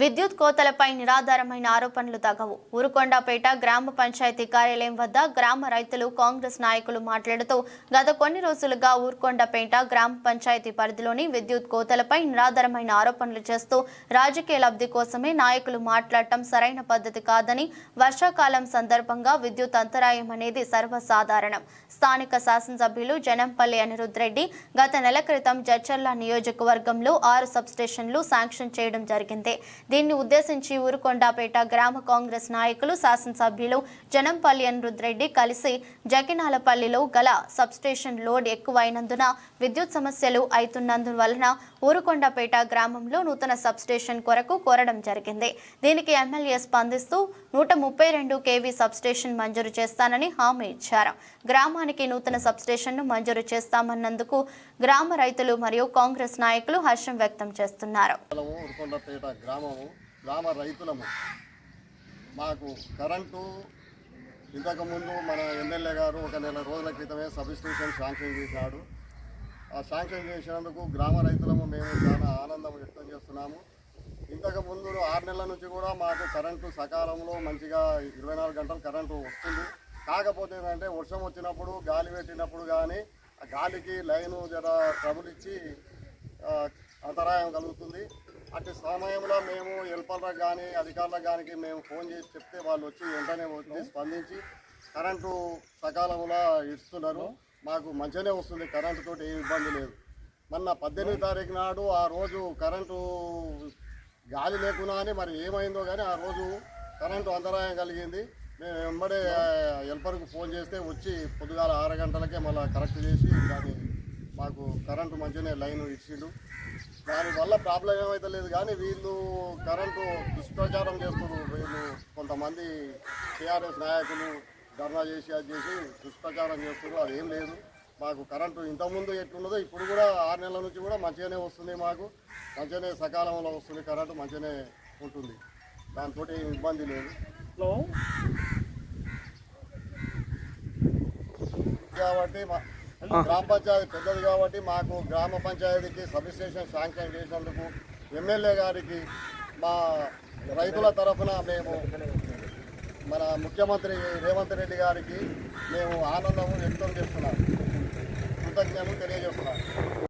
విద్యుత్ కోతలపై నిరాధారమైన ఆరోపణలు తగవు. ఊరుకొండపేట గ్రామ పంచాయతీ కార్యాలయం వద్ద గ్రామ రైతులు కాంగ్రెస్ నాయకులు మాట్లాడుతూ గత కొన్ని రోజులుగా ఊరుకొండపేట గ్రామ పంచాయతీ పరిధిలోని విద్యుత్ కోతలపై నిరాధారమైన ఆరోపణలు చేస్తూ రాజకీయ లబ్ధి కోసమే నాయకులు మాట్లాడటం సరైన పద్ధతి కాదని వర్షాకాలం సందర్భంగా విద్యుత్ అంతరాయం అనేది సర్వసాధారణం. స్థానిక శాసనసభ్యులు జనంపల్లి అనిరుద్ రెడ్డి గత నెల క్రితం జడ్చర్ల నియోజకవర్గంలో ఆరు సబ్స్టేషన్లు శాంక్షన్ చేయడం జరిగింది. దీన్ని ఉద్దేశించి ఊరుకొండపేట గ్రామ కాంగ్రెస్ నాయకులు శాసనసభ్యులు జనంపల్లి అనిరుద్రెడ్డి కలిసి జకినాలపల్లిలో గల సబ్స్టేషన్ లోడ్ ఎక్కువైనందున విద్యుత్ సమస్యలు అవుతున్నందువలన ఊరుకొండపేట గ్రామంలో నూతన సబ్స్టేషన్ కొరకు కోరడం జరిగింది. దీనికి ఎమ్మెల్యే స్పందిస్తూ నూట ముప్పై రెండు కేవీ సబ్స్టేషన్ మంజూరు చేస్తానని హామీ ఇచ్చారు. గ్రామానికి నూతన సబ్స్టేషన్ను మంజూరు చేస్తామన్నందుకు గ్రామ రైతులు మరియు కాంగ్రెస్ నాయకులు హర్షం వ్యక్తం చేస్తున్నారు. మండలము మేము గ్రామ రైతులము. మాకు కరెంటు ఇంతకుముందు మన ఎమ్మెల్యే గారు ఒక నెల రోజుల క్రితమే సబ్స్టిట్యూషన్ శాంక్షన్ చేశాడు. ఆ శాంక్షన్ చేసినందుకు గ్రామ రైతులము మేము చాలా ఆనందం వ్యక్తం చేస్తున్నాము. ఇంతకు ముందు ఆరు నెలల నుంచి కూడా మాకు కరెంటు సకాలంలో మంచిగా ఇరవై నాలుగు గంటలు కరెంటు వస్తుంది. కాకపోతే ఏంటంటే వర్షం వచ్చినప్పుడు గాలి పెట్టినప్పుడు కానీ ఆ గాలికి లైను జర ట్రబుల్ ఇచ్చి అంతరాయం కలుగుతుంది. అటు సమయంలో మేము హెల్పర్లకు కానీ అధికారులకు కానీ మేము ఫోన్ చేసి చెప్తే వాళ్ళు వచ్చి వెంటనే వచ్చి స్పందించి కరెంటు సకాలంలో ఇస్తున్నారు. మాకు మంచిగానే వస్తుంది కరెంటు తోటి ఏ ఇబ్బంది లేదు. మొన్న పద్దెనిమిది తారీఖు నాడు ఆ రోజు కరెంటు గాలి లేకున్నా అని మరి ఏమైందో కానీ ఆ రోజు కరెంటు అంతరాయం కలిగింది. మేము వెంబడే హెల్పర్కు ఫోన్ చేస్తే వచ్చి పొద్దుగాల ఆరు గంటలకే మళ్ళీ కరెక్ట్ చేసి దాన్ని మాకు కరెంటు మంచిగానే లైన్ ఇచ్చిండు. దానివల్ల ప్రాబ్లం ఏమైతే లేదు కానీ వీళ్ళు కరెంటు దుష్ప్రచారం చేస్తున్నారు. వీళ్ళు కొంతమంది టీఆర్ఎస్ నాయకులు ధర్నా చేసి అది చేసి దుష్ప్రచారం చేస్తున్నారు. అది ఏం లేదు. మాకు కరెంటు ఇంతకుముందు ఎట్లున్నదో ఇప్పుడు కూడా ఆరు నెలల నుంచి కూడా మంచిగానే వస్తుంది మాకు. మంచిగానే సకాలంలో వస్తుంది కరెంటు మంచిగానే ఉంటుంది. దాంతో ఏం ఇబ్బంది లేదు. కాబట్టి మా గ్రామ పంచాయతీ పెద్దది కాబట్టి మాకు గ్రామ పంచాయతీకి సబ్స్టేషన్ శాంక్షన్ చేసినందుకు ఎమ్మెల్యే గారికి మా రైతుల తరఫున మేము మన ముఖ్యమంత్రి రేవంత్ రెడ్డి గారికి మేము ఆనందము వ్యక్తం చేస్తున్నాం. కృతజ్ఞతలు తెలియజేస్తున్నాం.